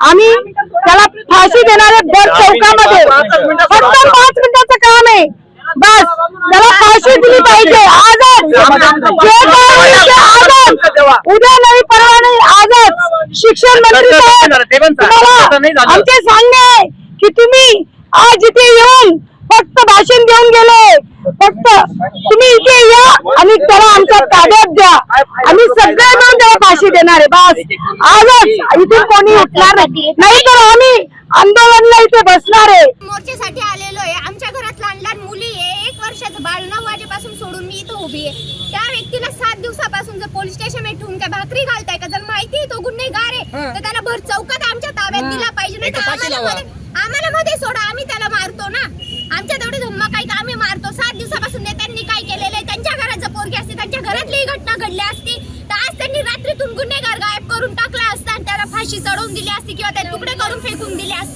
आम्ही त्याला फाशी देणार भर चौकामध्ये. फक्त पाच मिनिटाचं काम आहे. बस. त्याला फाशी दिली पाहिजे. आजच. उद्या नाही परवा नाही आजच. शिक्षण मंत्री तुम्हाला आमचे सांगणे आहे की तुम्ही आज इथे येऊन फक्त भाषण देऊन गेले. फक्त तुम्ही इथे या आणि त्याला आमच्या ताब्यात द्या. आम्ही सगळे देणार आहे बस आजच. इथून कोणी उठणार नाही. नाहीतर आम्ही आंदोलनला इथे बसणार आहे. मोर्चेसाठी आलेलो आहे. आमच्या घरात लहान लहान मुली आहे. एक वर्षाचं बाळ नऊ वाजेपासून सोडून मी इथं उभी आहे. त्या व्यक्तीला सात दिवसापासून जर पोलीस स्टेशनमध्ये ठेवून काय भाकरी घालताय का जर माहिती तो गुन्हेगार आहे तर त्याला भर चौकात आमच्या ताब्यात दिला पाहिजे. नाही तर आम्हाला मध्ये आम्हाला मध्ये सोडा. आम्ही त्याला मारतो ना. आमच्या तेवढे धम्मा काही का आम्ही मारतो. सात दिवसापासून ते त्यांनी काय केलेलं आहे? त्यांच्या घरात जर पोरगी असते. त्यांच्या घरातली ही घटना घडली असती. तर आज त्यांनी रात्रीतून गुन्हेगार गायब करून टाकला असता आणि त्याला फाशी चढवून दिली असती किंवा ते तुकडे करून फेकून दिले असते.